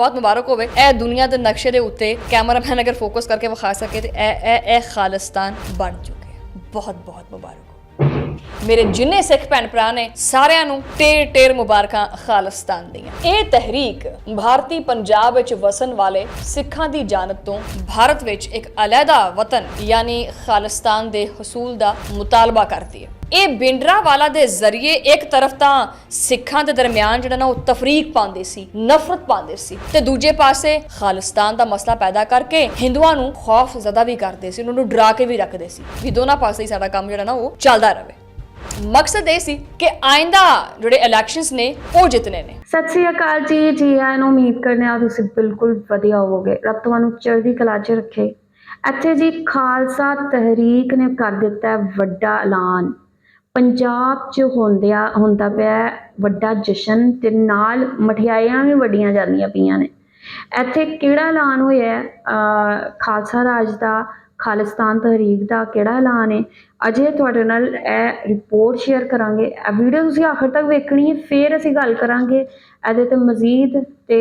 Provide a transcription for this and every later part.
ਬਹੁਤ ਮੁਬਾਰਕ ਹੋਵੇ। ਇਹ ਦੁਨੀਆ ਦੇ ਨਕਸ਼ੇ ਦੇ ਉੱਤੇ ਕੈਮਰਾਮੈਨ ਅਗਰ ਫੋਕਸ ਕਰਕੇ ਵਿਖਾ ਸਕੇ ਤੇ ਇਹ ਇਹ ਇਹ ਖਾਲਿਸਤਾਨ ਬਣ ਚੁੱਕੇ ਬਹੁਤ ਬਹੁਤ ਮੁਬਾਰਕ ਮੇਰੇ ਜਿੰਨੇ ਸਿੱਖ ਭੈਣ ਭਰਾ ਨੇ, ਸਾਰਿਆਂ ਨੂੰ ਟੇਰ ਟੇਰ ਮੁਬਾਰਕਾਂ ਖਾਲਿਸਤਾਨ ਦੀਆਂ। ਇਹ ਤਹਿਰੀਕ ਭਾਰਤੀ ਪੰਜਾਬ ਵਿੱਚ ਵਸਣ ਵਾਲੇ ਸਿੱਖਾਂ ਦੀ ਜਾਨਤ ਤੋਂ ਭਾਰਤ ਵਿੱਚ ਇੱਕ ਅਲੱਗਾ ਵਤਨ, ਯਾਨੀ ਖਾਲਿਸਤਾਨ ਦੇ ਹਸੂਲ ਦਾ ਮੁਤਾਲਬਾ ਕਰਦੀ ਹੈ। ਇਹ ਬਿੰਡਰਾਵਾਲਾ ਦੇ ਜ਼ਰੀਏ ਇੱਕ ਤਰਫ ਤਾਂ ਸਿੱਖਾਂ ਦੇ ਦਰਮਿਆਨ ਜਿਹੜਾ ਨਾ ਉਹ ਤਫਰੀਕ ਪਾਉਂਦੇ ਸੀ, ਨਫ਼ਰਤ ਪਾਉਂਦੇ ਸੀ ਤੇ ਦੂਜੇ ਪਾਸੇ ਖਾਲਿਸਤਾਨ ਦਾ ਮਸਲਾ ਪੈਦਾ ਕਰਕੇ ਹਿੰਦੂਆਂ ਨੂੰ ਖੌਫ ਜ਼ਦਾ ਵੀ ਕਰਦੇ ਸੀ, ਉਹਨਾਂ ਨੂੰ ਡਰਾ ਕੇ ਵੀ ਰੱਖਦੇ ਸੀ ਵੀ ਦੋਨਾਂ ਪਾਸੇ ਹੀ ਸਾਡਾ ਕੰਮ ਜਿਹੜਾ ਨਾ ਉਹ ਚੱਲਦਾ ਰਹੇ। ਮਕਸਦ ਇਹ ਸੀ ਕਿ ਆਇੰਦਾ ਜਿਹੜੇ ਇਲੈਕਸ਼ਨਸ ਨੇ, ਉਹ ਜਿੱਤਨੇ ਨੇ। ਸਤਿ ਸ੍ਰੀ ਅਕਾਲ ਜੀ ਜੀ ਆਇਆਂ ਉਮੀਦ ਕਰਨੇ ਆ ਤੁਸੀਂ ਬਿਲਕੁਲ ਵਧੀਆ ਹੋਵੋਗੇ। ਰੱਬ ਤੁਹਾਨੂੰ ਚੜ੍ਹਦੀ ਕਲਾ 'ਚ ਰੱਖੇ। ਇੱਥੇ ਜੀ ਖਾਲਸਾ ਤਹਿਰੀਕ ਨੇ ਕਰ ਦਿੱਤਾ ਵੱਡਾ ਐਲਾਨ। ਪੰਜਾਬ 'ਚ ਹੁੰਦਿਆ, ਹੁੰਦਾ ਪਿਆ ਵੱਡਾ ਜਸ਼ਨ ਅਤੇ ਨਾਲ ਮਠਿਆਈਆਂ ਵੀ ਵੱਡੀਆਂ ਜਾਂਦੀਆਂ ਪਈਆਂ ਨੇ। ਇੱਥੇ ਕਿਹੜਾ ਐਲਾਨ ਹੋਇਆ ਖਾਲਸਾ ਰਾਜ ਦਾ, ਖਾਲਿਸਤਾਨ ਤਹਿਰੀਕ ਦਾ ਕਿਹੜਾ ਐਲਾਨ ਹੈ? ਅਜੇ ਤੁਹਾਡੇ ਨਾਲ ਇਹ ਰਿਪੋਰਟ ਸ਼ੇਅਰ ਕਰਾਂਗੇ। ਇਹ ਵੀਡੀਓ ਤੁਸੀਂ ਆਖਰ ਤੱਕ ਵੇਖਣੀ ਹੈ, ਫਿਰ ਅਸੀਂ ਗੱਲ ਕਰਾਂਗੇ। ਇਹਦੇ ਤੇ ਮਜ਼ੀਦ ਤੇ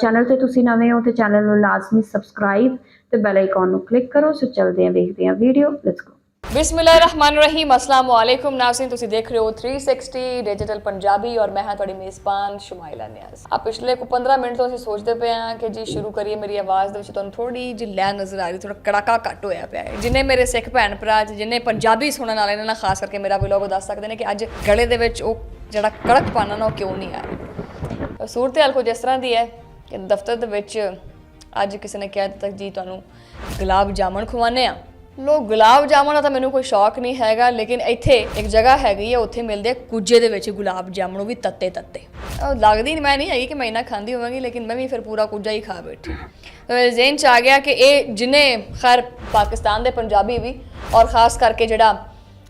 ਚੈਨਲ ਤੇ ਤੁਸੀਂ ਨਵੇਂ ਹੋ ਤੇ ਚੈਨਲ ਨੂੰ ਲਾਜ਼ਮੀ ਸਬਸਕ੍ਰਾਈਬ ਤੇ ਬੈਲ ਆਈਕਨ ਨੂੰ ਕਲਿੱਕ ਕਰੋ। ਸੋ ਚੱਲਦੇ ਹਾਂ, ਵੇਖਦੇ ਹਾਂ ਵੀਡੀਓ ਲੈਟਸ ਗੋ ਬਿਸਮਿਲ੍ਲਾਹਿਰਰਹਿਮਾਨਿਰਰਹੀਮ। ਅਸਲਾਮ ਵਾਲੇਕੁਮ ਨਾਜ਼ਰੀਨ, ਤੁਸੀਂ ਦੇਖ ਰਹੇ ਹੋ 360 ਡਿਜੀਟਲ ਪੰਜਾਬੀ ਔਰ ਮੈਂ ਹਾਂ ਤੁਹਾਡੀ ਮੇਜ਼ਬਾਨ ਸ਼ੁਮਾਇਲਾ ਨਿਆਜ਼। ਆ ਪਿਛਲੇ ਕੁ 15 ਮਿੰਟ ਤੋਂ ਅਸੀਂ ਸੋਚਦੇ ਪਏ ਹਾਂ ਕਿ ਜੀ ਸ਼ੁਰੂ ਕਰੀਏ ਮੇਰੀ ਆਵਾਜ਼ ਦੇ ਵਿੱਚ, ਤੁਹਾਨੂੰ ਥੋੜੀ ਜਿਹੀ ਲੈ ਨਜ਼ਰ ਆ ਰਹੀ ਥੋੜਾ ਕੜਾਕਾ ਘੱਟ ਹੋਇਆ ਪਿਆ ਹੈ। ਜਿਨੇ ਮੇਰੇ ਸਿੱਖ ਭੈਣ ਭਰਾ, ਜਿਨੇ ਪੰਜਾਬੀ ਸੁਣਨ ਵਾਲੇ ਨੇ ਨਾ, ਖਾਸ ਕਰਕੇ ਮੇਰਾ ਵਲੌਗ ਦੱਸ ਸਕਦੇ ਨੇ ਕਿ ਅੱਜ ਗਲੇ ਦੇ ਵਿੱਚ ਉਹ ਜਿਹੜਾ ਕੜਕ ਪਾਣਾ ਨਾ, ਉਹ ਕਿਉਂ ਨਹੀਂ ਆ ਰਿਹਾ ਸੂਰਤ ਹਾਲ ਕੁਝ ਇਸ ਤਰ੍ਹਾਂ ਦੀ ਹੈ ਕਿ ਦਫ਼ਤਰ ਦੇ ਵਿੱਚ ਅੱਜ ਕਿਸੇ ਨੇ ਕਿਹਾ ਦਿੱਤਾ ਜੀ ਤੁਹਾਨੂੰ ਗੁਲਾਬ ਜਾਮਣ ਖਵਾਣੇ ਆ ਲੋਕ ਗੁਲਾਬ ਜਾਮਣ ਦਾ ਤਾਂ ਮੈਨੂੰ ਕੋਈ ਸ਼ੌਕ ਨਹੀਂ ਹੈਗਾ ਲੇਕਿਨ ਇੱਥੇ ਇੱਕ ਜਗ੍ਹਾ ਹੈਗੀ ਹੈ ਉੱਥੇ ਮਿਲਦੇ ਆ ਕੁੱਜੇ ਦੇ ਵਿੱਚ ਗੁਲਾਬ ਜਾਮਣ ਉਹ ਵੀ ਤੱਤੇ ਤੱਤੇ। ਲੱਗਦੀ ਨਹੀਂ ਮੈਂ ਨਹੀਂ ਹੈਗੀ ਕਿ ਮੈਂ ਇਹਨਾਂ ਖਾਂਦੀ ਹੋਵਾਂਗੀ ਲੇਕਿਨ ਮੈਂ ਵੀ ਫਿਰ ਪੂਰਾ ਕੁੱਜਾ ਹੀ ਖਾ ਬੈਠੀ ਤਾਂ ਜ਼ੇਨ ਚ ਆ ਗਿਆ ਕਿ ਇਹ ਜਿਨੇ ਖੈਰ ਪਾਕਿਸਤਾਨ ਦੇ ਪੰਜਾਬੀ ਵੀ ਔਰ ਖਾਸ ਕਰਕੇ ਜਿਹੜਾ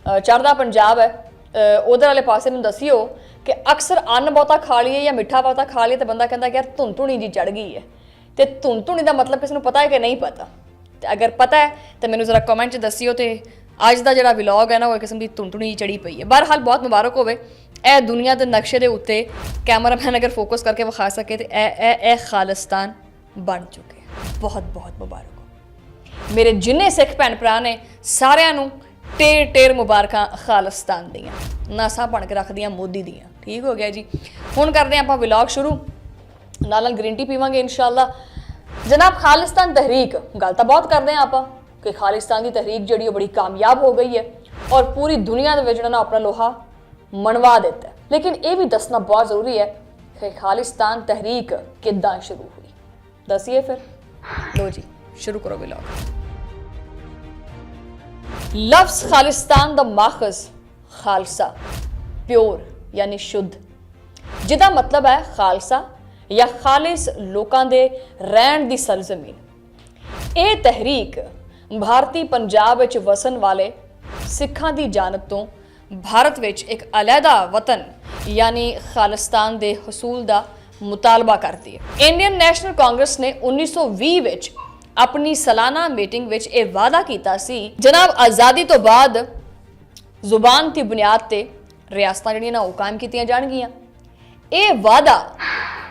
ਅ, ਚੜ੍ਹਦਾ ਪੰਜਾਬ ਹੈ ਅ, ਉਧਰ ਵਾਲੇ ਪਾਸੇ ਨੂੰ ਦੱਸਿਓ ਕਿ ਅਕਸਰ ਅੰਨ ਬਹੁਤਾ ਖਾ ਲਈਏ ਜਾਂ ਮਿੱਠਾ ਬਹੁਤਾ ਖਾ ਲਈਏ ਤਾਂ ਬੰਦਾ ਕਹਿੰਦਾ ਕਿ ਯਾਰ ਧੁੰਨ ਧੁਣੀ ਜੀ ਚੜ ਗਈ ਹੈ। ਤੇ ਧੁੰਨ ਧੁਣੀ ਦਾ ਮਤਲਬ ਕਿਸ ਨੂੰ ਪਤਾ ਹੈ ਕਿ ਨਹੀਂ ਪਤਾ? ਤੇ ਅਗਰ ਪਤਾ ਹੈ, ਤਾਂ ਮੈਨੂੰ ਜ਼ਰਾ ਕਮੈਂਟ 'ਚ ਦੱਸਿਓ ਤੇ ਅੱਜ ਦਾ ਜਿਹੜਾ ਵਲੌਗ ਹੈ ਨਾ, ਉਹ ਇੱਕ ਕਿਸਮ ਦੀ ਧੁੰਨ ਧੁਣੀ ਚੜੀ ਪਈ ਹੈ। ਬਹਰਹਾਲ ਬਹੁਤ ਮੁਬਾਰਕ ਹੋਵੇ। ਇਹ ਦੁਨੀਆ ਦੇ ਨਕਸ਼ੇ ਦੇ ਉੱਤੇ ਕੈਮਰਾਮੈਨ ਅਗਰ ਫੋਕਸ ਕਰਕੇ ਵਿਖਾ ਸਕੇ ਤੇ ਇਹ ਇਹ ਇਹ ਖਾਲਿਸਤਾਨ ਬਣ ਚੁੱਕੇ ਬਹੁਤ ਬਹੁਤ ਮੁਬਾਰਕ ਹੋ ਮੇਰੇ ਜਿੰਨੇ ਸਿੱਖ ਭੈਣ ਭਰਾ ਨੇ, ਸਾਰਿਆਂ ਨੂੰ ਟੇਰ ਟੇਰ ਮੁਬਾਰਕਾਂ ਖਾਲਿਸਤਾਨ ਦੀਆਂ। ਨਾਸਾ ਬਣ ਕੇ ਰੱਖਦੀਆਂ ਮੋਦੀ ਦੀਆਂ। ਠੀਕ ਹੋ ਗਿਆ ਜੀ। ਹੁਣ ਕਰਦੇ ਹਾਂ ਆਪਾਂ ਵਲੌਗ ਸ਼ੁਰੂ। ਨਾਲ ਨਾਲ ਗ੍ਰੀਨ ਟੀ ਪੀਵਾਂਗੇ ਇਨਸ਼ਾਅੱਲਾ। ਜਨਾਬ ਖਾਲਿਸਤਾਨ ਤਹਿਰੀਕ, ਗੱਲ ਤਾਂ ਬਹੁਤ ਕਰਦੇ ਹਾਂ ਆਪਾਂ ਕਿ ਖਾਲਿਸਤਾਨ ਦੀ ਤਹਿਰੀਕ ਜਿਹੜੀ ਉਹ ਬੜੀ ਕਾਮਯਾਬ ਹੋ ਗਈ ਹੈ ਔਰ ਪੂਰੀ ਦੁਨੀਆ ਦੇ ਵਿੱਚ ਜਿਹੜਾ ਨਾ ਆਪਣਾ ਲੋਹਾ ਮਨਵਾ ਦਿੱਤਾ ਲੇਕਿਨ ਇਹ ਵੀ ਦੱਸਣਾ ਬਹੁਤ ਜ਼ਰੂਰੀ ਹੈ ਕਿ ਖਾਲਿਸਤਾਨ ਤਹਿਰੀਕ ਕਿੱਦਾਂ ਸ਼ੁਰੂ ਹੋਈ। ਦੱਸਿਏ ਫਿਰ। ਲੋ ਜੀ, ਸ਼ੁਰੂ ਕਰੋ ਵਲੌਗ ਲਫ਼ਜ਼ ਖਾਲਿਸਤਾਨ ਦਾ ਮਾਖਜ਼ ਖਾਲਸਾ, ਪਿਓਰ ਯਾਨੀ ਸ਼ੁੱਧ। ਜਿਹਦਾ ਮਤਲਬ ਹੈ ਖਾਲਸਾ ਜਾਂ ਖਾਲਿਸ ਲੋਕਾਂ ਦੇ ਰਹਿਣ ਦੀ ਸਰਜ਼ਮੀਨ। ਇਹ ਤਹਿਰੀਕ ਭਾਰਤੀ ਪੰਜਾਬ ਵਿੱਚ ਵਸਣ ਵਾਲੇ ਸਿੱਖਾਂ ਦੀ ਜਾਨਤ ਤੋਂ ਭਾਰਤ ਵਿੱਚ ਇੱਕ ਅਲੱਗਾ ਵਤਨ, ਯਾਨੀ ਖਾਲਿਸਤਾਨ ਦੇ ਹਸੂਲ ਦਾ ਮੁਤਾਲਬਾ ਕਰਦੀ ਹੈ। ਇੰਡੀਅਨ ਨੈਸ਼ਨਲ ਕਾਂਗਰਸ ਨੇ 1920 ਵਿੱਚ ਆਪਣੀ ਸਾਲਾਨਾ ਮੀਟਿੰਗ ਵਿੱਚ ਇਹ ਵਾਅਦਾ ਕੀਤਾ ਸੀ, ਜਨਾਬ ਆਜ਼ਾਦੀ ਤੋਂ ਬਾਅਦ ਜ਼ੁਬਾਨ ਦੀ ਬੁਨਿਆਦ ਤੇ ਰਿਆਸਤਾਂ ਜਿਹੜੀਆਂ ਨਾ ਉਹ ਕਾਇਮ ਕੀਤੀਆਂ ਜਾਣਗੀਆਂ। ਇਹ ਵਾਅਦਾ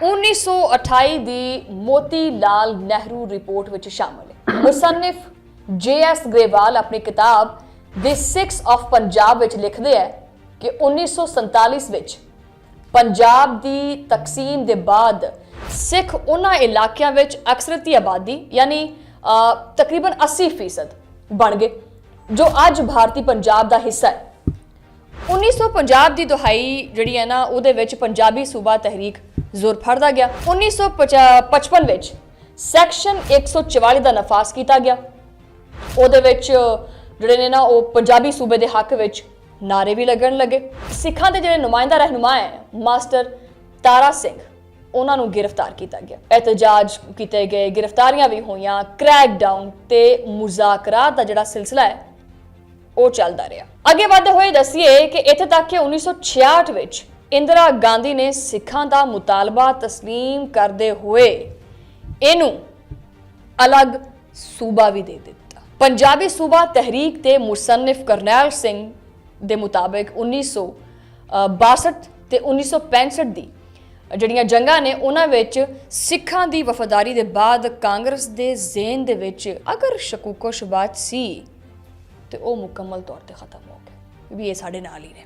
1928 ਦੀ ਮੋਤੀ ਲਾਲ ਨਹਿਰੂ ਰਿਪੋਰਟ ਵਿੱਚ ਸ਼ਾਮਲ ਹੈ। ਮੁਸੰਨਿਫ ਜੇ ਐਸ ਗਰੇਵਾਲ ਆਪਣੀ ਕਿਤਾਬ ਦੀ 6 ਆਫ ਪੰਜਾਬ ਵਿੱਚ ਲਿਖਦੇ ਹੈ ਕਿ 1947 ਵਿੱਚ ਪੰਜਾਬ ਦੀ ਤਕਸੀਮ ਦੇ ਬਾਅਦ ਸਿੱਖ ਉਹਨਾਂ ਇਲਾਕਿਆਂ ਵਿੱਚ ਅਕਸਰਤੀ ਆਬਾਦੀ ਯਾਨੀ ਤਕਰੀਬਨ 80% ਬਣ ਗਏ, ਜੋ ਅੱਜ ਭਾਰਤੀ ਪੰਜਾਬ ਦਾ ਹਿੱਸਾ ਹੈ। 1950 ਦੀ ਦੁਹਾਈ ਜਿਹੜੀ ਹੈ ਨਾ, ਉਹਦੇ ਵਿੱਚ ਪੰਜਾਬੀ ਸੂਬਾ ਤਹਿਰੀਕ ਜ਼ੋਰ ਫੜਦਾ ਗਿਆ। 1955 ਵਿੱਚ ਸੈਕਸ਼ਨ 144 ਦਾ ਨਫਾਜ਼ ਕੀਤਾ ਗਿਆ। ਉਹਦੇ ਵਿੱਚ ਜਿਹੜੇ ਨੇ ਨਾ, ਉਹ ਪੰਜਾਬੀ ਸੂਬੇ ਦੇ ਹੱਕ ਵਿੱਚ ਨਾਰੇ ਵੀ ਲੱਗਣ ਲੱਗੇ। ਸਿੱਖਾਂ ਦੇ ਜਿਹੜੇ ਨੁਮਾਇੰਦਾ ਰਹਿਨੁਮਾ ਹੈ, ਮਾਸਟਰ ਤਾਰਾ ਸਿੰਘ, ਉਹਨਾਂ ਨੂੰ ਗ੍ਰਿਫਤਾਰ ਕੀਤਾ ਗਿਆ। ਇਤਜਾਜ ਕੀਤੇ ਗਏ, ਗ੍ਰਿਫਤਾਰੀਆਂ ਵੀ ਹੋਈਆਂ ਕ੍ਰੈਕ ਡਾਊਨ ਤੇ ਮੁਜ਼ਾਕਰਾਤ ਦਾ ਜਿਹੜਾ ਸਿਲਸਿਲਾ ਹੈ, ਉਹ ਚੱਲਦਾ ਰਿਹਾ। ਅੱਗੇ ਵਧਦੇ ਹੋਏ ਦੱਸੀਏ ਕਿ ਇੱਥੇ ਤੱਕ ਕਿ 1966 ਵਿੱਚ ਇੰਦਰਾ ਗਾਂਧੀ ਨੇ ਸਿੱਖਾਂ ਦਾ ਮੁਤਾਲਬਾ تسلیم ਕਰਦੇ ਹੋਏ ਇਹਨੂੰ ਅਲੱਗ ਸੂਬਾ ਵੀ ਦੇ ਦਿੱਤਾ ਪੰਜਾਬੀ ਸੂਬਾ ਤਹਿਰੀਕ ਤੇ ਮੁਸੰਨਿਫ ਕਰਨੈਲ ਸਿੰਘ ਦੇ ਮੁਤਾਬਕ 1962 ਤੇ 1965 ਦੀ ਜਿਹੜੀਆਂ ਜੰਗਾਂ ਨੇ ਉਹਨਾਂ ਵਿੱਚ ਸਿੱਖਾਂ ਦੀ ਵਫਾਦਾਰੀ ਦੇ ਬਾਅਦ ਕਾਂਗਰਸ ਦੇ ਜ਼ੇਨ ਦੇ ਵਿੱਚ ਅਗਰ ਸ਼ਕੂਕੋ ਸ਼ਬਾਤ ਸੀ ਤੇ ਉਹ ਮੁਕੰਮਲ ਤੌਰ ਤੇ ਖਤਮ ਹੋ ਗਏ ਵੀ ਇਹ ਸਾਡੇ ਨਾਲ ਹੀ ਨੇ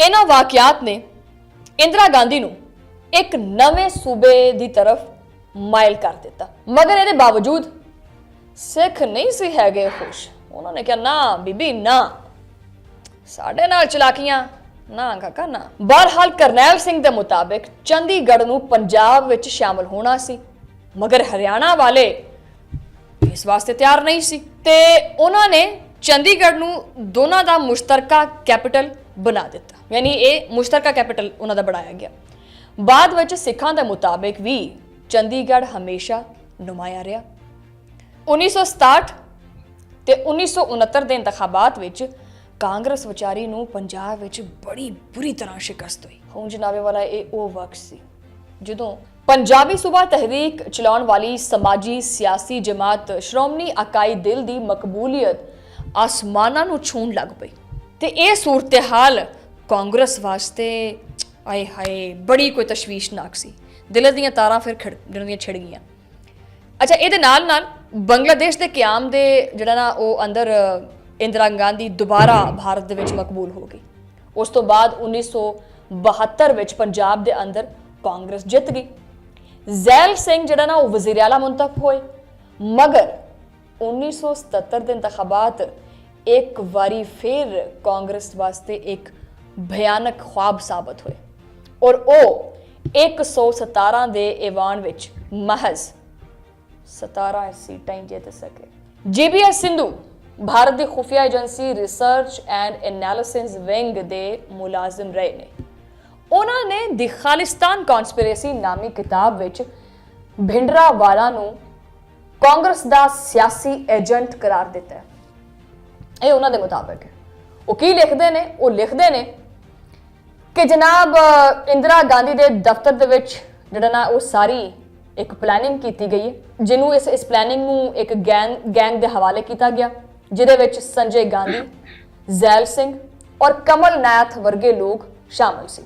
ਇਹਨਾਂ ਵਾਕਿਆਤ ਨੇ ਇੰਦਰਾ ਗਾਂਧੀ ਨੂੰ ਇੱਕ ਨਵੇਂ ਸੂਬੇ ਦੀ ਤਰਫ ਮਾਇਲ ਕਰ ਦਿੱਤਾ। ਮਗਰ ਇਹਦੇ ਬਾਵਜੂਦ ਸਿੱਖ ਨਹੀਂ ਸੀ ਹੈਗੇ ਖੁਸ਼। ਉਹਨਾਂ ਨੇ ਕਿਹਾ, ਨਾ ਬੀਬੀ, ਨਾ। ਸਾਡੇ ਨਾਲ ਚਲਾਕੀਆਂ, ਨਾ ਕਾਕਾ, ਨਾ। ਬਹਰਹਾਲ ਕਰਨੈਲ ਸਿੰਘ ਦੇ ਮੁਤਾਬਿਕ ਚੰਡੀਗੜ੍ਹ ਨੂੰ ਪੰਜਾਬ ਵਿੱਚ ਸ਼ਾਮਲ ਹੋਣਾ ਸੀ, ਮਗਰ ਹਰਿਆਣਾ ਵਾਲੇ ਇਸ ਵਾਸਤੇ ਤਿਆਰ ਨਹੀਂ ਸੀ। ਤੇ ਉਹਨਾਂ ਨੇ ਚੰਡੀਗੜ੍ਹ ਨੂੰ ਦੋਨਾਂ ਦਾ ਮੁਸ਼ਤਰਕਾ ਕੈਪੀਟਲ ਬਣਾ ਦਿੱਤਾ। ਯਾਨੀ ਇਹ ਮੁਸ਼ਤਰਕਾ ਕੈਪੀਟਲ ਉਹਨਾਂ ਦਾ ਬਣਾਇਆ ਗਿਆ। ਬਾਅਦ ਵਿੱਚ ਸਿੱਖਾਂ ਦੇ ਮੁਤਾਬਿਕ ਵੀ ਚੰਡੀਗੜ੍ਹ ਹਮੇਸ਼ਾ ਨੁਮਾਇਆ ਰਿਹਾ। 1967 ਤੇ 1969 ਦੇ ਇੰਤਖਾਬਾਤ ਵਿੱਚ ਕਾਂਗਰਸ ਵਿਚਾਰੀ ਨੂੰ ਪੰਜਾਬ ਵਿੱਚ ਬੜੀ ਬੁਰੀ ਤਰ੍ਹਾਂ ਸ਼ਿਕਸਤ ਹੋਈ। ਹੁਣ ਜਨਾਬੇ ਵਾਲਾ, ਇਹ ਉਹ ਵਕਤ ਸੀ ਜਦੋਂ ਪੰਜਾਬੀ ਸੂਬਾ ਤਹਿਰੀਕ ਚਲਾਉਣ ਵਾਲੀ ਸਮਾਜੀ ਸਿਆਸੀ ਜਮਾਤ ਸ਼੍ਰੋਮਣੀ ਅਕਾਲੀ ਦਿਲ ਦੀ ਮਕਬੂਲੀਅਤ ਆਸਮਾਨਾਂ ਨੂੰ ਛੂਣ ਲੱਗ ਪਈ। ਤੇ ਇਹ ਸੂਰਤ-ਹਾਲ ਕਾਂਗਰਸ ਵਾਸਤੇ, ਆਏ ਹਾਏ, ਬੜੀ ਕੋਈ ਤਸ਼ਵੀਸ਼ਨਾਕ ਸੀ। ਦਿਲ ਦੀਆਂ ਤਾਰਾਂ ਫਿਰ ਖਿੜ ਜਿਹੜੀਆਂ ਛਿੜ ਗਈਆਂ। ਅੱਛਾ, ਇਹਦੇ ਨਾਲ ਨਾਲ ਬੰਗਲਾਦੇਸ਼ ਦੇ ਕਿਆਮ ਦੇ ਜਿਹੜਾ ਨਾ ਉਹ ਅੰਦਰ ਇੰਦਰਾ ਗਾਂਧੀ ਦੁਬਾਰਾ ਭਾਰਤ ਦੇ ਵਿੱਚ ਮਕਬੂਲ ਹੋ ਗਈ। ਉਸ ਤੋਂ ਬਾਅਦ 1972 ਵਿੱਚ ਪੰਜਾਬ ਦੇ ਅੰਦਰ ਕਾਂਗਰਸ ਜਿੱਤ ਗਈ। ਜ਼ੈਲ ਸਿੰਘ ਜਿਹੜਾ ਨਾ ਉਹ ਵਜ਼ੀਰ ਆਲਾ ਮੁੰਤਖਬ ਹੋਏ। ਮਗਰ 1977 ਦੇ ਇੰਤਖਾਬਾਤ ਇੱਕ ਵਾਰੀ ਫਿਰ ਕਾਂਗਰਸ ਵਾਸਤੇ ਇੱਕ ਭਿਆਨਕ ਖੁਆਬ ਸਾਬਤ ਹੋਏ। ਔਰ ਉਹ 117 ਦੇ ਈਵਾਨ ਵਿੱਚ ਮਹਿਜ਼ 17 ਸੀਟਾਂ ਹੀ ਜਿੱਤ ਸਕੇ। ਜੀਬੀਐਸ ਸਿੰਧੂ ਭਾਰਤ ਦੀ ਖੁਫੀਆ agency Research and Analysis Wing ਦੇ ਮੁਲਾਜ਼ਮ ਰਹੇ ਨੇ। ਉਹਨਾਂ ਨੇ ਦੀ ਖਾਲਿਸਤਾਨ ਕਨਸਪੀਰੇਸੀ ਨਾਮੀ ਕਿਤਾਬ ਵਿੱਚ ਭਿੰਡਰਾ ਵਾਲਾ ਨੂੰ ਕਾਂਗਰਸ ਦਾ ਸਿਆਸੀ ਏਜੰਟ ਕਰਾਰ ਦਿੱਤਾ ਹੈ। ਇਹ ਉਹਨਾਂ ਦੇ ਮੁਤਾਬਕ ਹੈ। ਉਹ ਕੀ ਲਿਖਦੇ ਨੇ? ਉਹ ਲਿਖਦੇ ਨੇ ਕਿ ਜਨਾਬ ਇੰਦਰਾ ਗਾਂਧੀ ਦੇ ਦਫ਼ਤਰ ਦੇ ਵਿੱਚ ਜਿਹੜਾ ਨਾ ਉਹ ਸਾਰੀ ਇੱਕ ਪਲੈਨਿੰਗ ਕੀਤੀ ਗਈ ਹੈ, ਜਿਹਨੂੰ ਇਸ ਇਸ ਪਲੈਨਿੰਗ ਨੂੰ ਇੱਕ ਗੈਂਗ ਗੈਂਗ ਦੇ ਹਵਾਲੇ ਕੀਤਾ ਗਿਆ, ਜਿਹਦੇ ਵਿੱਚ ਸੰਜੇ ਗਾਂਧੀ, ਜ਼ੈਲ ਸਿੰਘ ਔਰ ਕਮਲ ਨਾਥ ਵਰਗੇ ਲੋਕ ਸ਼ਾਮਲ ਸੀ।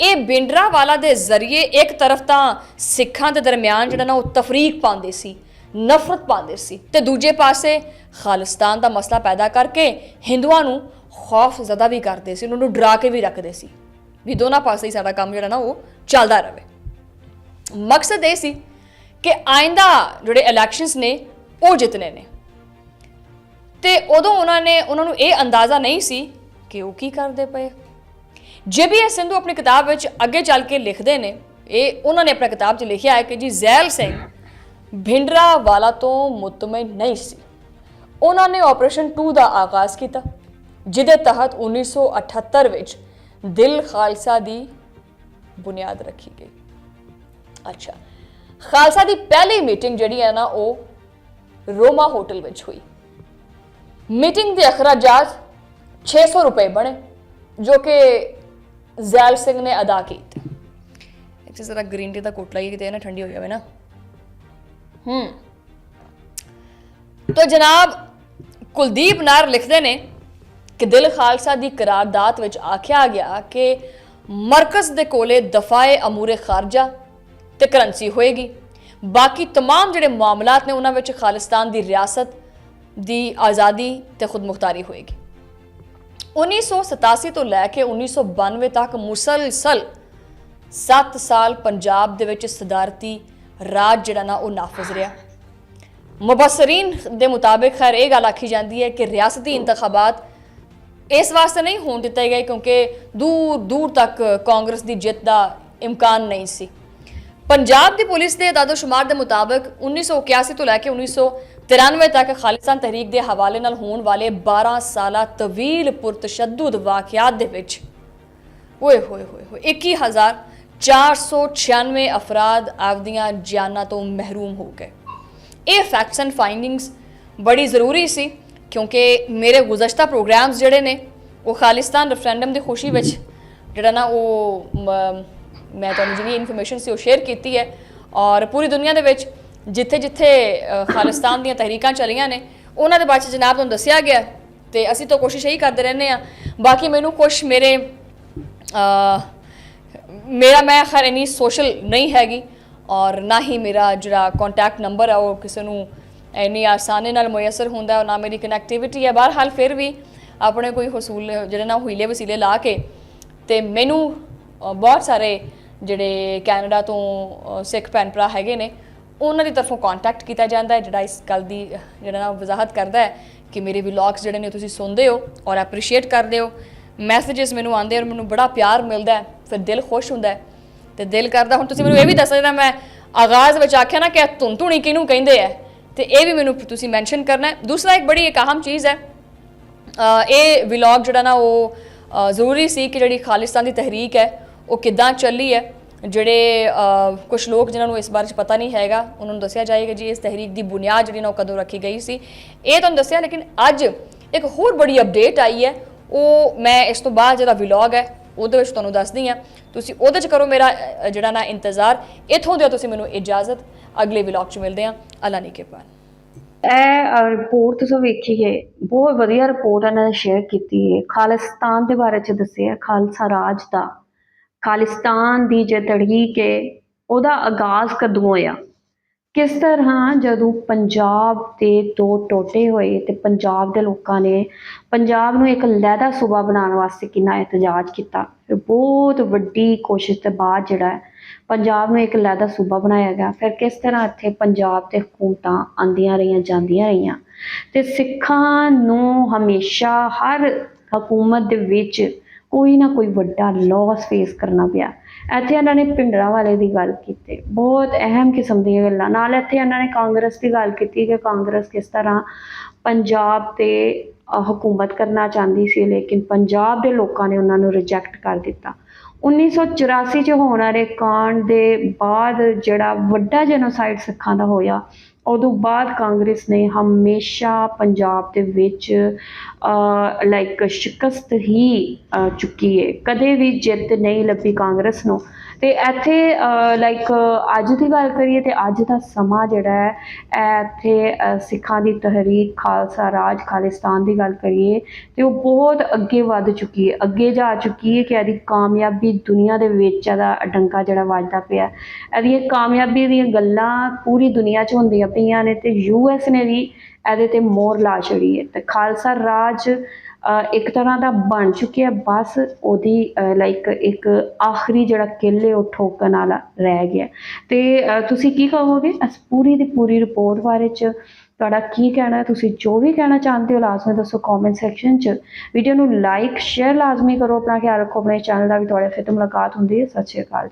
ਇਹ ਬਿੰਡਰਾ ਵਾਲਾ ਦੇ ਜ਼ਰੀਏ ਇੱਕ ਤਰਫ ਤਾਂ ਸਿੱਖਾਂ ਦੇ ਦਰਮਿਆਨ ਜਿਹੜਾ ਨਾ ਉਹ ਤਫਰੀਕ ਪਾਉਂਦੇ ਸੀ ਨਫ਼ਰਤ ਪਾਉਂਦੇ ਸੀ। ਤੇ ਦੂਜੇ ਪਾਸੇ ਖਾਲਿਸਤਾਨ ਦਾ ਮਸਲਾ ਪੈਦਾ ਕਰਕੇ ਹਿੰਦੂਆਂ ਨੂੰ ਖੌਫ ਜ਼ਦਾ ਵੀ ਕਰਦੇ ਸੀ, ਉਹਨਾਂ ਨੂੰ ਡਰਾ ਕੇ ਵੀ ਰੱਖਦੇ ਸੀ ਵੀ ਦੋਨਾਂ ਪਾਸੇ ਹੀ ਸਾਡਾ ਕੰਮ ਜਿਹੜਾ ਨਾ ਉਹ ਚੱਲਦਾ ਰਹੇ। ਮਕਸਦ ਇਹ ਸੀ ਕਿ ਆਇੰਦਾ ਜਿਹੜੇ ਇਲੈਕਸ਼ਨਸ ਨੇ, ਉਹ ਜਿੱਤਨੇ ਨੇ। ਤੇ ਉਦੋਂ ਉਹਨਾਂ ਨੇ, ਉਹਨਾਂ ਨੂੰ ਇਹ ਅੰਦਾਜ਼ਾ ਨਹੀਂ ਸੀ ਕਿ ਉਹ ਕੀ ਕਰਦੇ ਪਏ। ਜੇਬੀਐਸ ਸਿੰਧੂ ਆਪਣੀ ਕਿਤਾਬ ਵਿੱਚ ਅੱਗੇ ਚੱਲ ਕੇ ਲਿਖਦੇ ਨੇ, ਇਹ ਉਹਨਾਂ ਨੇ ਆਪਣੀ ਕਿਤਾਬ 'ਚ ਲਿਖਿਆ ਹੈ ਕਿ ਜੀ ਜ਼ੈਲ ਸਿੰਘ ਭਿੰਡਰਾ ਵਾਲਾ ਤੋਂ ਮੁਤਮਿਨ ਨਹੀਂ ਸੀ। ਉਹਨਾਂ ਨੇ ਆਪਰੇਸ਼ਨ 2 ਦਾ ਆਗਾਜ਼ ਕੀਤਾ, ਜਿਹਦੇ ਤਹਿਤ 1978 ਵਿੱਚ ਦਿਲ ਖਾਲਸਾ ਦੀ ਬੁਨਿਆਦ ਰੱਖੀ ਗਈ। ਅੱਛਾ, ਖਾਲਸਾ ਦੀ ਪਹਿਲੀ ਮੀਟਿੰਗ ਜਿਹੜੀ ਹੈ ਨਾ, ਉਹ ਰੋਮਾ ਹੋਟਲ ਵਿੱਚ ਹੋਈ। ਮੀਟਿੰਗ ਦੇ ਅਖਰਾਜਾਤ 600 ਰੁਪਏ ਬਣੇ, ਜੋ ਕਿ ਜ਼ੈਲ ਸਿੰਘ ਨੇ ਅਦਾ ਕੀਤੇ। ਇੱਕ ਜ਼ਰਾ ਗ੍ਰੀਨ ਟੀ ਦਾ ਕੋਟ ਹੀ ਕਿਤੇ ਨਾ ਠੰਡੀ ਹੋ ਜਾਵੇ ਨਾ। ਹੂੰ ਤੋ ਜਨਾਬ ਕੁਲਦੀਪ ਨਾਰ ਲਿਖਦੇ ਨੇ ਕਿ ਦਿਲ ਖਾਲਸਾ ਦੀ ਕਰਾਰਦਾਦ ਵਿੱਚ ਆਖਿਆ ਗਿਆ ਕਿ ਮਰਕਜ਼ ਦੇ ਕੋਲੇ ਦਫਾਏ ਅਮੂਰੇ ਖਾਰਜਾ ਤੇ ਕਰੰਸੀ ਹੋਏਗੀ ਬਾਕੀ तमाम ਜਿਹੜੇ ਮਾਮਲਾਤ ਨੇ ਉਹਨਾਂ ਵਿੱਚ ਖਾਲਿਸਤਾਨ ਦੀ ਰਿਆਸਤ ਦੀ ਆਜ਼ਾਦੀ ਤੇ ਖੁਦਮੁਖਤਾਰੀ ਹੋਏਗੀ 1987 ਤੋਂ ਲੈ ਕੇ 1992 ਤੱਕ ਮੁਸਲਸਲ 7 ਸਾਲ ਪੰਜਾਬ ਦੇ ਵਿੱਚ ਸਦਾਰਤੀ ਰਾਜ ਜਿਹੜਾ ਨਾ ਉਹ ਨਾਫਜ਼ ਰਿਹਾ। ਮੁਬਸਰੀਨ ਦੇ ਮੁਤਾਬਿਕ ਖੈਰ ਇਹ ਗੱਲ ਆਖੀ ਜਾਂਦੀ ਹੈ ਕਿ ਰਿਆਸਤੀ ਇੰਤਖਾਬਾਤ ਇਸ ਵਾਸਤੇ ਨਹੀਂ ਹੋਣ ਦਿੱਤੇ ਗਏ ਕਿਉਂਕਿ ਦੂਰ ਦੂਰ ਤੱਕ ਕਾਂਗਰਸ ਦੀ ਜਿੱਤ ਦਾ ਇਮਕਾਨ ਨਹੀਂ ਸੀ। ਪੰਜਾਬ ਦੀ ਪੁਲਿਸ ਦੇ ਦਾਦੋਸ਼ੁਮਾਰ ਦੇ ਮੁਤਾਬਕ 1981 ਤੋਂ ਲੈ ਕੇ 1993 ਤੱਕ ਖਾਲਿਸਤਾਨ ਤਹਿਰੀਕ ਦੇ ਹਵਾਲੇ ਨਾਲ ਹੋਣ ਵਾਲੇ 12 ਸਾਲਾ ਤਵੀਲ ਪੁਰਤਸ਼ੱਦਦ ਵਾਕਿਆਤ ਦੇ ਵਿੱਚ ਓਏ ਹੋਏ ਹੋਏ ਹੋਏ 21496 ਅਫਰਾਦ ਆਪਦੀਆਂ ਜਾਨਾਂ ਤੋਂ ਮਹਿਰੂਮ ਹੋ ਗਏ। ਇਹ ਫੈਕਟਸ ਐਂਡ ਫਾਈਂਡਿੰਗਸ ਬੜੀ ਜ਼ਰੂਰੀ ਸੀ ਕਿਉਂਕਿ ਮੇਰੇ ਗੁਜ਼ਸ਼ਤਾ ਪ੍ਰੋਗਰਾਮਸ ਜਿਹੜੇ ਨੇ ਉਹ ਖਾਲਿਸਤਾਨ ਰੈਫਰੈਂਡਮ ਦੀ ਖੁਸ਼ੀ ਵਿੱਚ ਜਿਹੜਾ ਨਾ ਉਹ ਮੈਂ ਤੁਹਾਨੂੰ ਜਿਹੜੀ ਇਨਫੋਰਮੇਸ਼ਨ ਸੀ ਉਹ ਸ਼ੇਅਰ ਕੀਤੀ ਹੈ ਔਰ ਪੂਰੀ ਦੁਨੀਆ ਦੇ ਵਿੱਚ ਜਿੱਥੇ ਜਿੱਥੇ ਖਾਲਿਸਤਾਨ ਦੀਆਂ ਤਹਿਰੀਕਾਂ ਚੱਲੀਆਂ ਨੇ ਉਹਨਾਂ ਦੇ ਬਾਰੇ 'ਚ ਜਨਾਬ ਤੁਹਾਨੂੰ ਦੱਸਿਆ ਗਿਆ ਤੇ ਅਸੀਂ ਤਾਂ ਕੋਸ਼ਿਸ਼ ਇਹੀ ਕਰਦੇ ਰਹਿੰਦੇ ਆ ਬਾਕੀ ਮੈਨੂੰ ਕੁਝ ਮੇਰੇ ਅ, ਮੇਰਾ ਮੈਂ ਖੈਰ ਇੰਨੀ ਸੋਸ਼ਲ ਨਹੀਂ ਹੈਗੀ ਔਰ ਨਾ ਹੀ ਮੇਰਾ ਜਿਹੜਾ ਕੰਟੈਕਟ ਨੰਬਰ ਹੈ ਉਹ ਕਿਸੇ ਨੂੰ ਇੰਨੀ ਆਸਾਨੀ ਨਾਲ ਮੁਯੱਸਰ ਹੁੰਦਾ ਔਰ ਨਾ ਮੇਰੀ ਕਨੈਕਟੀਵਿਟੀ ਹੈ ਬਹਰਹਾਲ ਫਿਰ ਵੀ ਆਪਣੇ ਕੋਈ ਹਸੂਲ ਜਿਹੜੇ ਨਾ ਹੀਲੇ ਵਸੀਲੇ ਲਾ ਕੇ ਤੇ ਮੈਨੂੰ ਬਹੁਤ ਸਾਰੇ ਜਿਹੜੇ ਕੈਨੇਡਾ ਤੋਂ ਸਿੱਖ ਭੈਣ ਭਰਾ ਹੈਗੇ ਨੇ ਉਹਨਾਂ ਦੀ ਤਰਫੋਂ ਕੰਟੈਕਟ ਕੀਤਾ ਜਾਂਦਾ ਹੈ ਜਿਹੜਾ ਇਸ ਗੱਲ ਦੀ ਜਿਹੜਾ ਨਾ ਵਜ਼ਾਹਤ ਕਰਦਾ ਹੈ ਕਿ ਮੇਰੇ ਵਲੌਗਸ ਜਿਹੜੇ ਨੇ ਤੁਸੀਂ ਸੁਣਦੇ ਹੋ ਔਰ ਐਪਰੀਸ਼ੀਏਟ ਕਰਦੇ ਹੋ ਮੈਸੇजेस ਮੈਨੂੰ ਆਉਂਦੇ ਔਰ ਮੈਨੂੰ ਬੜਾ ਪਿਆਰ ਮਿਲਦਾ ਹੈ ਫਿਰ ਦਿਲ ਖੁਸ਼ ਹੁੰਦਾ ਹੈ ਤੇ ਦਿਲ ਕਰਦਾ, ਹੁਣ ਤੁਸੀਂ ਮੈਨੂੰ ਇਹ ਵੀ ਦੱਸ ਜਿਹੜਾ ਮੈਂ ਆਗਾਜ਼ ਵਿੱਚ ਆਖਿਆ ਨਾ ਕਿ ਧੁਨ ਧੁਣੀ ਕਿਹਨੂੰ ਕਹਿੰਦੇ ਆ, ਤੇ ਇਹ ਵੀ ਮੈਨੂੰ ਤੁਸੀਂ ਮੈਂਸ਼ਨ ਕਰਨਾ ਹੈ। ਦੂਸਰਾ ਇੱਕ ਬੜੀ ਇੱਕ ਅਹਿਮ ਚੀਜ਼ ਹੈ ਇਹ ਵਲੌਗ ਜਿਹੜਾ ਨਾ ਉਹ ਜ਼ਰੂਰੀ ਸੀ ਕਿ ਜਿਹੜੀ ਖਾਲਿਸਤਾਨ ਦੀ ਤਹਿਰੀਕ ਹੈ, ਉਹ ਕਿੱਦਾਂ ਚੱਲੀ ਹੈ, ਜਿਹੜੇ ਕੁਝ ਲੋਕ ਜਿਨ੍ਹਾਂ ਨੂੰ ਇਸ ਬਾਰੇ ਚ ਪਤਾ ਨਹੀਂ ਹੈਗਾ, ਉਹਨਾਂ ਨੂੰ ਦੱਸਿਆ ਜਾਏਗਾ ਜੀ ਇਸ ਤਹਿਰੀਕ ਦੀ ਬੁਨਿਆਦ ਜਿਹੜੀ ਨਾ ਉਹ ਕਦੋਂ ਰੱਖੀ ਗਈ ਸੀ। ਇਹ ਤੁਹਾਨੂੰ ਦੱਸਿਆ, ਲੇਕਿਨ ਅੱਜ ਇੱਕ ਹੋਰ ਬੜੀ ਅਪਡੇਟ ਆਈ ਹੈ, ਉਹ ਮੈਂ ਇਸ ਤੋਂ ਬਾਅਦ ਜਿਹੜਾ ਵਲੌਗ ਹੈ ਉਹਦੇ ਵਿੱਚ ਤੁਹਾਨੂੰ ਦੱਸਦੀ ਹਾਂ। ਤੁਸੀਂ ਉਹਦੇ ਚ ਕਰੋ ਮੇਰਾ ਅ, ਜਿਹੜਾ ਨਾ ਇੰਤਜ਼ਾਰ। ਇਥੋਂ ਦਿਓ ਤੁਸੀਂ ਮੈਨੂੰ ਇਜਾਜ਼ਤ। ਅਗਲੇ ਵਲੌਗ ਚ ਮਿਲਦੇ ਹਾਂ। ਅੱਲਾ ਨੇ ਕਿਰਪਾ ਇਹ ਰਿਪੋਰਟ ਤੁਸੀਂ ਵੇਖੀ ਹੈ। ਬਹੁਤ ਵਧੀਆ ਰਿਪੋਰਟ ਇਹਨਾਂ ਨੇ ਸ਼ੇਅਰ ਕੀਤੀ ਹੈ। ਖਾਲਿਸਤਾਨ ਦੇ ਬਾਰੇ ਚ ਦੱਸਿਆ ਖਾਲਸਾ ਰਾਜ ਦਾ। ਖਾਲਿਸਤਾਨ ਦੀ ਜੇ ਤੜੀਕ ਹੈ ਉਹਦਾ ਆਗਾਜ਼ ਕਦੋਂ ਹੋਇਆ? ਕਿਸ ਤਰ੍ਹਾਂ ਜਦੋਂ ਪੰਜਾਬ ਦੇ ਦੋ ਟੋਟੇ ਹੋਏ ਤੇ ਪੰਜਾਬ ਦੇ ਲੋਕਾਂ ਨੇ ਪੰਜਾਬ ਨੂੰ ਇੱਕ ਲਹਿਦਾ ਸੂਬਾ ਬਣਾਉਣ ਵਾਸਤੇ ਕਿੰਨਾ ਇਤਜਾਜ ਕੀਤਾ? ਫਿਰ ਬਹੁਤ ਵੱਡੀ ਕੋਸ਼ਿਸ਼ ਤੋਂ ਬਾਅਦ ਜਿਹੜਾ ਹੈ ਪੰਜਾਬ ਨੂੰ ਇੱਕ ਲਹਿਦਾ ਸੂਬਾ ਬਣਾਇਆ ਗਿਆ। ਫਿਰ ਕਿਸ ਤਰ੍ਹਾਂ ਇੱਥੇ ਪੰਜਾਬ ਤੇ ਹਕੂਮਤਾਂ ਆਂਦੀਆਂ ਰਹੀਆਂ, ਜਾਂਦੀਆਂ ਰਹੀਆਂ? ਤੇ ਸਿੱਖਾਂ ਨੂੰ ਹਮੇਸ਼ਾ ਹਰ ਹਕੂਮਤ ਦੇ ਵਿੱਚ ਕੋਈ ਨਾ ਕੋਈ ਵੱਡਾ ਲਾਸ ਫੇਸ ਕਰਨਾ ਪਿਆ। ਇੱਥੇ ਇਹਨਾਂ ਨੇ ਪਿੰਡਰਾਂ ਵਾਲੇ ਦੀ ਗੱਲ ਕੀਤੀ। ਬਹੁਤ ਅਹਿਮ ਕਿਸਮ ਦੀਆਂ ਗੱਲਾਂ। ਨਾਲ ਇੱਥੇ ਇਹਨਾਂ ਨੇ ਕਾਂਗਰਸ ਦੀ ਗੱਲ ਕੀਤੀ ਕਿ ਕਾਂਗਰਸ ਕਿਸ ਤਰ੍ਹਾਂ ਪੰਜਾਬ ਤੇ ਹਕੂਮਤ ਕਰਨਾ ਚਾਹੁੰਦੀ ਸੀ, ਲੇਕਿਨ ਪੰਜਾਬ ਦੇ ਲੋਕਾਂ ਨੇ ਉਹਨਾਂ ਨੂੰ ਰਿਜੈਕਟ ਕਰ ਦਿੱਤਾ। 1984 ਚ ਹੋਣ ਵਾਲੇ ਕਾਂਡ ਦੇ ਬਾਅਦ ਜਿਹੜਾ ਵੱਡਾ ਜੈਨੋਸਾਈਡ ਸਿੱਖਾਂ ਦਾ ਹੋਇਆ, ਉਦੋਂ ਬਾਅਦ ਕਾਂਗਰਸ ਨੇ ਹਮੇਸ਼ਾ ਪੰਜਾਬ ਦੇ ਵਿੱਚ ਲਾਈਕ ਸ਼ਿਕਸਤ ਹੀ ਚੁੱਕੀ ਹੈ ਕਦੇ ਵੀ ਜਿੱਤ ਨਹੀਂ ਲੱਭੀ ਕਾਂਗਰਸ ਨੂੰ। ਤੇ ਇੱਥੇ ਲਾਈਕ ਅੱਜ ਦੀ ਗੱਲ ਕਰੀਏ ਤੇ ਅੱਜ ਦਾ ਸਮਾਂ ਜਿਹੜਾ ਹੈ, ਇਹ ਇੱਥੇ ਸਿੱਖਾਂ ਦੀ ਤਹਿਰੀਕ, ਖਾਲਸਾ ਰਾਜ, ਖਾਲਿਸਤਾਨ ਦੀ ਗੱਲ ਕਰੀਏ, ਤੇ ਉਹ ਬਹੁਤ ਅੱਗੇ ਵੱਧ ਚੁੱਕੀ ਹੈ ਅੱਗੇ ਜਾ ਚੁੱਕੀ ਹੈ ਕਿ ਇਹਦੀ ਕਾਮਯਾਬੀ ਦੁਨੀਆ ਦੇ ਵਿੱਚ ਇਹਦਾ ਡੰਕਾ ਜਿਹੜਾ ਵੱਜਦਾ ਪਿਆ। ਇਹਦੀਆਂ ਕਾਮਯਾਬੀ ਦੀਆਂ ਗੱਲਾਂ ਪੂਰੀ ਦੁਨੀਆ 'ਚ ਹੁੰਦੀਆਂ ਪਈਆਂ ਨੇ ਤੇ ਯੂਐਸ ਨੇ ਵੀ ਇਹਦੇ ਤੇ ਮੋਹਰ ਲਾ ਛੜੀ ਹੈ। ਤੇ ਖਾਲਸਾ ਰਾਜ ਇੱਕ ਤਰ੍ਹਾਂ ਦਾ ਬਣ ਚੁੱਕਿਆ ਬਸ ਉਹਦੀ ਲਾਈਕ ਇੱਕ ਆਖਰੀ ਜਿਹੜਾ ਕਿੱਲੇ ਉਹ ਠੋਕਣ ਵਾਲਾ ਰਹਿ ਗਿਆ ਤੇ ਤੁਸੀਂ ਕੀ ਕਹੋਗੇ ਇਸ ਪੂਰੀ ਦੀ ਪੂਰੀ ਰਿਪੋਰਟ ਬਾਰੇ ਚ? ਤੁਹਾਡਾ ਕੀ ਕਹਿਣਾ ਤੁਸੀਂ ਜੋ ਵੀ ਕਹਿਣਾ ਚਾਹੁੰਦੇ ਹੋ, ਲਾਜ਼ਮੀ ਦੱਸੋ ਕਮੈਂਟ ਸੈਕਸ਼ਨ 'ਚ। ਵੀਡੀਓ ਨੂੰ ਲਾਈਕ ਸ਼ੇਅਰ ਲਾਜ਼ਮੀ ਕਰੋ। ਆਪਣਾ ਖਿਆਲ ਰੱਖੋ। ਆਪਣੇ ਚੈਨਲ ਦਾ ਵੀ ਤੁਹਾਡੇ ਫਿਰ ਤੋਂ ਮੁਲਾਕਾਤ ਹੁੰਦੀ ਹੈ। ਸਤਿ ਸ਼੍ਰੀ ਅਕਾਲ ਜੀ।